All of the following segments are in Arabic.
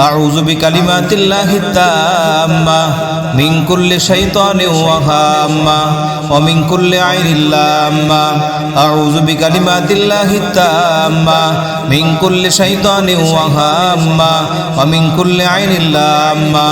أعوذ بكلمات الله التامة من كل شيطان وهامة ومن كل عين لامة أعوذ بكلمات الله التامة من كل شيطان وهامة ومن كل عين لامة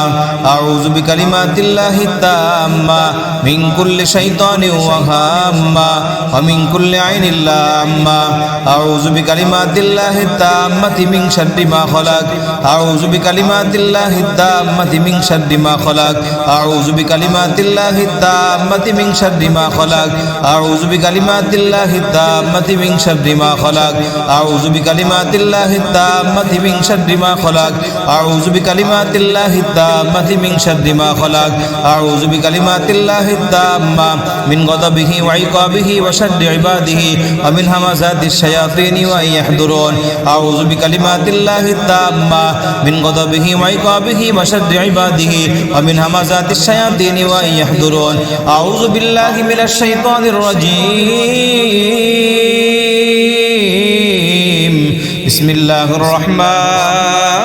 أعوذ بكلمات الله التامة من كل شيطان وهامة ومن كل عين لامة أعوذ بكلمات الله التامة من شر ما خلق أعوذ بكلمات الله التامة من شر ما خلق أعوذ بكلمات الله التامة من شر ما خلق أعوذ بكلمات الله التامة من شر ما خلق أعوذ بكلمات الله التامة من شر ما خلق أعوذ بكلمات الله التامة من شر ما خلق أعوذ بكلمات الله التامة من غضبه وعقابه وشر عباده ومن همزات الشياطين وأن يحضرون أعوذ بكلمات الله التامة من غضبه وعقابه وشر عباده ومن همزات الشياطين وأن يحضرون أعوذ بالله من الشيطان الرجيم بسم الله الرحمن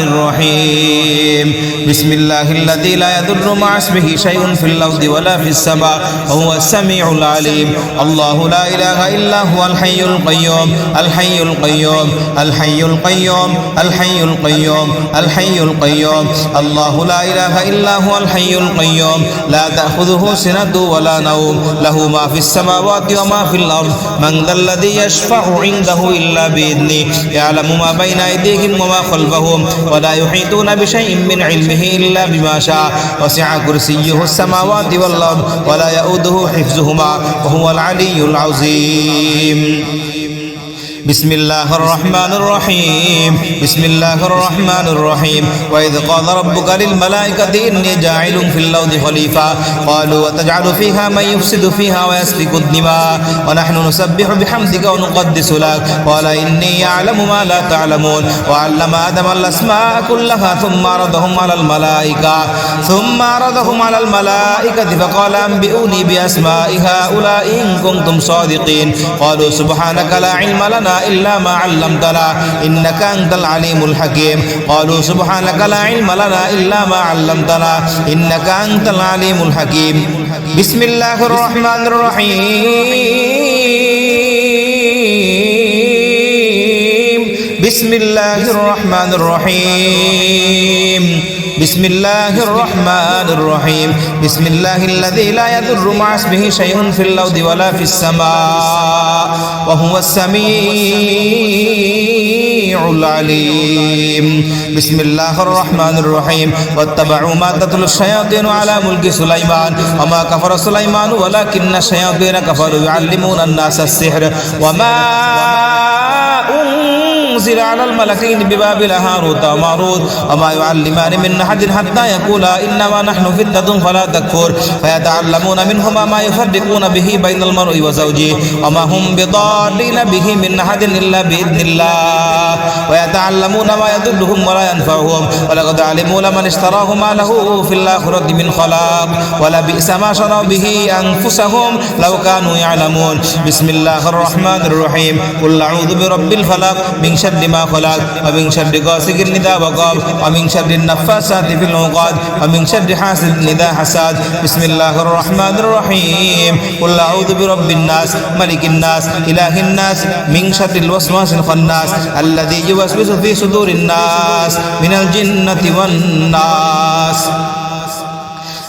الرحيم. بسم الله الذي لا يضر مع اسمه شيء في الأرض ولا في السماء وهو السميع العليم. الله لا إله إلا هو الحي القيوم الحي القيوم الحي القيوم الحي القيوم الحي القيوم. الله لا إله إلا هو الحي القيوم. لا تأخذه سنة ولا نوم. له ما في السماوات وما في الأرض. من ذا الذي يشفع عنده إلا بإذنه. يعلم ما بين أيديهم وما خلفهم. ولا يحيطون بشيء من علمه إلا بما شاء. وسع كرسيه السماوات والأرض ولا يؤوده حفظهما وهو العلي العظيم. بسم الله الرحمن الرحيم بسم الله الرحمن الرحيم وإذ قال ربك للملائكة إني جاعل في الأرض خليفة قالوا وتجعل فيها من يفسد فيها ويسفك الدماء ونحن نسبح بحمدك ونقدس لك قال إني أعلم ما لا تعلمون وعلم آدم الأسماء كلها ثم عرضهم على الملائكة ثم عرضهم على الملائكة فقال أنبئوني بأسماء هؤلاء إن كنتم صادقين قالوا سبحانك لا علم لنا إلا ما علمتنا إنك أنت العليم الحكيم قالوا سبحانك لا علم لنا إلا ما علمتنا إنك أنت العليم الحكيم بسم الله الرحمن الرحيم بسم الله الرحمن الرحيم بسم الله الرحمن الرحيم بسم الله الذي لا يضر مع اسمه شيء في الأرض ولا في السماء وهو السميع العليم بسم الله الرحمن الرحيم واتبعوا ما تتلو الشياطين على ملك سليمان وما كفر سليمان ولكن الشياطين كفروا يعلمون الناس السحر وما أنزل على الملكين ببابل هاروت وماروت وما يعلمان من أحد حتى يقولا إنما نحن فتنة فلا تكفر فيتعلمون منهما ما يفرقون به بين المرء وزوجه وما هم بضارين به من أحد إلا بإذن الله ويتعلمون ما يضرهم ولا ينفعهم ولقد علموا لمن اشتراه ما له في الآخرة من خلاق ولبئس ما شروا به أنفسهم لو كانوا يعلمون بسم الله الرحمن الرحيم قل أعوذ برب الفلق من شر ما خلق ومن شر غاسق إذا وقب ومن شر النفاسات في العقد ومن شر حاسد إذا حسد بسم الله الرحمن الرحيم قل أعوذ برب الناس ملك الناس إله الناس من شر الوسواس الخناس الذي يوسوس في صدور الناس من الجنة والناس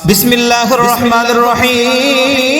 بسم الله الرحمن الرحيم